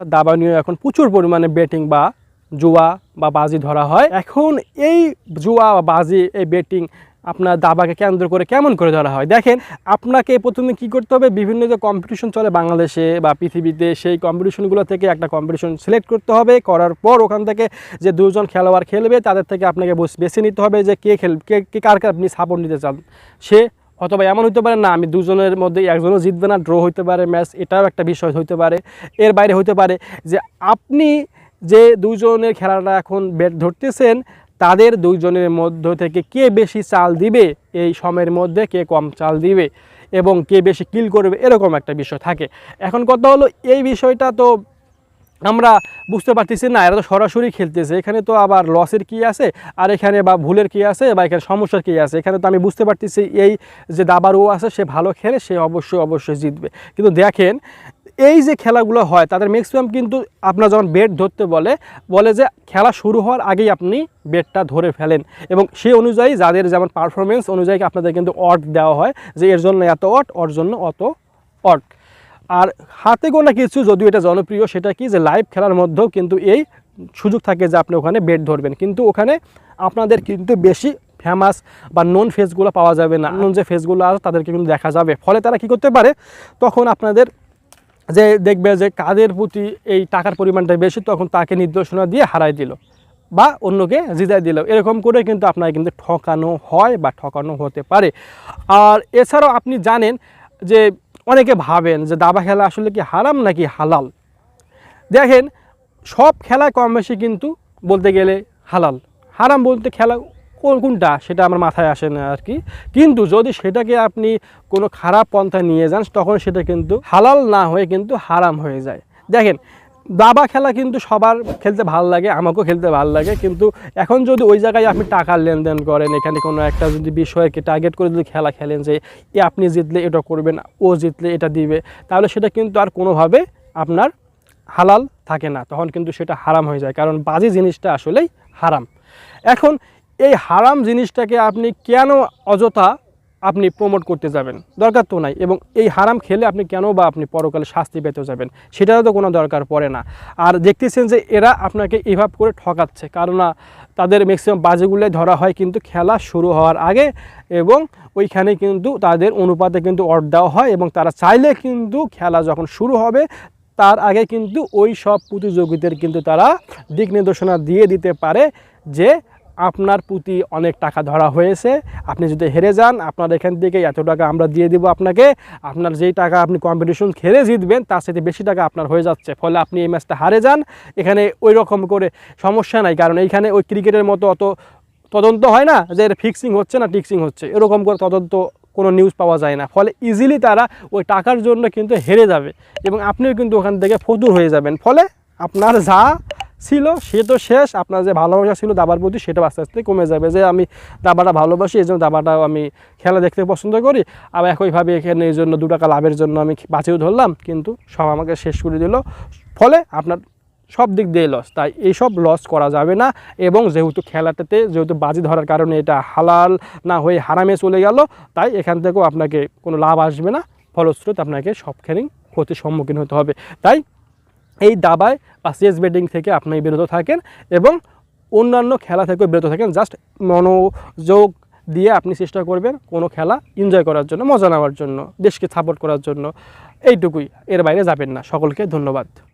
দাবা নিয়ে এখন প্রচুর পরিমাণে বেটিং বা জুয়া বা বাজি ধরা হয়। এখন এই জুয়া বা বাজি, এই বেটিং আপনার দাবাকে কেন্দ্র করে কেমন করে ধরা হয়? দেখেন, আপনাকে প্রথমে কি করতে হবে? বিভিন্ন যে কম্পিটিশন চলে বাংলাদেশে বা পৃথিবীতে, সেই কম্পিটিশনগুলো থেকে একটা কম্পিটিশন সিলেক্ট করতে হবে। করার পর ওখান থেকে যে দুজন খেলোয়াড় খেলবে, তাদের থেকে আপনাকে বেছে নিতে হবে যে কে খেল, কে কে কার কার আপনি সাপোর্ট নিতে চান। সে অথবা এমন হতে পারে, না, আমি দুজনের মধ্যে একজনও জিতবে না ড্র হতে পারে ম্যাচ এটাও একটা বিষয় হতে পারে। এর বাইরে হতে পারে যে আপনি যে দুজনের খেলাটা এখন বেট ধরতেছেন, তাদের দুইজনের মধ্য থেকে কে বেশি চাল দিবে, এই সময়ের মধ্যে কে কম চাল দিবে এবং কে বেশি কিল করবে, এরকম একটা বিষয় থাকে। এখন কথা হলো, এই বিষয়টা তো আমরা বুঝতে পারতেছি না, এরা তো সরাসরি খেলতেছে। এখানে তো আবার লসের কি আছে? আর এখানে বা ভুলের কি আছে? বা এখানে সমস্যার কি আছে? এখানে তো আমি বুঝতে পারতেছি এই যে দাবারও আছে, সে ভালো খেলে, সে অবশ্যই অবশ্যই জিতবে। কিন্তু দেখেন, এই যে খেলাগুলো হয়, তাদের ম্যাক্সিমাম কিন্তু আপনার যখন বেট ধরতে বলে বলে যে খেলা শুরু হওয়ার আগেই আপনি বেটটা ধরে ফেলেন। এবং সেই অনুযায়ী যাদের যেমন পারফরমেন্স অনুযায়ী আপনাদের কিন্তু অট দেওয়া হয়, যে এর জন্য এত অট ওর জন্য অত অট আর হাতে গোনা কিছু, যদিও এটা জনপ্রিয়, সেটা কি যে লাইভ খেলার মধ্যেও কিন্তু এই সুযোগ থাকে যে আপনি ওখানে বেট ধরবেন। কিন্তু ওখানে আপনাদের কিন্তু বেশি ফেমাস বা নন ফেসগুলো পাওয়া যাবে না। নন যে ফেসগুলো আছে, তাদেরকে কিন্তু দেখা যাবে। ফলে তারা কি করতে পারে? তখন আপনাদের যে দেখবে যে কাদের প্রতি এই টাকার পরিমাণটা বেশি, তখন তাকে নির্দেশনা দিয়ে হারাই দিল বা অন্যকে জিতাই দিল। এরকম করে কিন্তু আপনাকে কিন্তু ঠকানো হয় বা ঠকানো হতে পারে। আর এছাড়াও আপনি জানেন যে অনেকে ভাবেন যে দাবা খেলা আসলে কি হারাম নাকি হালাল? দেখেন, সব খেলায় কম বেশি কিন্তু বলতে গেলে হালাল। হারাম বলতে খেলা কোন কোনটা সেটা আমার মাথায় আসে না আর কি। কিন্তু যদি সেটাকে আপনি কোনো খারাপ পন্থা নিয়ে যান, তখন সেটা কিন্তু হালাল না হয়ে কিন্তু হারাম হয়ে যায়। দেখেন দাবা খেলা কিন্তু সবার খেলতে ভালো লাগে, আমাকেও খেলতে ভালো লাগে। কিন্তু এখন যদি ওই জায়গায় আপনি টাকার লেনদেন করেন, এখানে কোনো একটা যদি বিষয়কে টার্গেট করে যদি খেলা খেলেন যে, এ আপনি জিতলে এটা করবেন, ও জিতলে এটা দিবে, তাহলে সেটা কিন্তু আর কোনোভাবে আপনার হালাল থাকে না। তখন কিন্তু সেটা হারাম হয়ে যায়। কারণ বাজি জিনিসটা আসলেই হারাম। এখন এই হারাম জিনিসটাকে আপনি কেন অযথা আপনি প্রমোট করতে যাবেন। দরকার তো নাই। এবং এই হারাম খেলে আপনি কেন বা আপনি পরকালে শাস্তি পেতে যাবেন? সেটারও তো কোনো দরকার পড়ে না। আর দেখতেছেন যে এরা আপনাকে এভাবে করে ঠকাচ্ছে। কারণ তাদের ম্যাক্সিমাম বাজিগুলোই ধরা হয় কিন্তু খেলা শুরু হওয়ার আগে এবং ওইখানে কিন্তু তাদের অনুপাতে কিন্তু অর্ড দেওয়া হয় এবং তারা চাইলে কিন্তু খেলা যখন শুরু হবে, তার আগে কিন্তু ওই সব প্রতিযোগীদের কিন্তু তারা দিক নির্দেশনা দিয়ে দিতে পারে যে আপনার প্রতি অনেক টাকা ধরা হয়েছে, আপনি যদি হেরে যান, আপনার এখান থেকে এত টাকা আমরা দিয়ে দিব আপনাকে, আপনার যেই টাকা আপনি কম্পিটিশন খেলে জিতবেন, তার সাথে বেশি টাকা আপনার হয়ে যাচ্ছে, ফলে আপনি এই ম্যাচটা হারে যান। এখানে ওই রকম করে সমস্যা নাই, কারণ এইখানে ওই ক্রিকেটের মতো অত তদন্ত হয় না, যে এর ফিক্সিং হচ্ছে না টিক্সিং হচ্ছে, এরকম করে তদন্ত কোনো নিউজ পাওয়া যায় না, ফলে ইজিলি তারা ওই টাকার জন্য কিন্তু হেরে যাবে এবং আপনিও কিন্তু ওখান থেকে ফতুর হয়ে যাবেন, ফলে আপনার যা ছিল, সে তো শেষ। আপনার যে ভালোবাসা ছিল, দাবার প্রতি সেটা আস্তে আস্তে কমে যাবে। যে আমি দাবাটা ভালোবাসি, এই জন্য দাবাটাও আমি খেলা দেখতে পছন্দ করি। আবার একইভাবে এখানে এই জন্য দু টাকা লাভের জন্য আমি বাঁচিয়েও ধরলাম, কিন্তু সব আমাকে শেষ করে দিল। ফলে আপনার সব দিক দিয়ে লস তাই এইসব লস করা যাবে না। এবং যেহেতু খেলাটাতে, যেহেতু বাজি ধরার কারণে এটা হালাল না হয়ে হারামে চলে গেল, তাই এখান থেকেও আপনাকে কোনো লাভ আসবে না। ফলশ্রুত আপনাকে সবখানেই ক্ষতির সম্মুখীন হতে হবে। তাই এই দাবায় বা চেস বেটিং থেকে আপনি বিরত থাকেন এবং অন্যান্য খেলা থেকেও বিরত থাকেন। জাস্ট মনোযোগ দিয়ে আপনি চেষ্টা করবেন কোনো খেলা এনজয় করার জন্য, মজা নেওয়ার জন্য, দেশকে সাপোর্ট করার জন্য। এইটুকুই। এর বাইরে যাবেন না। সকলকে ধন্যবাদ।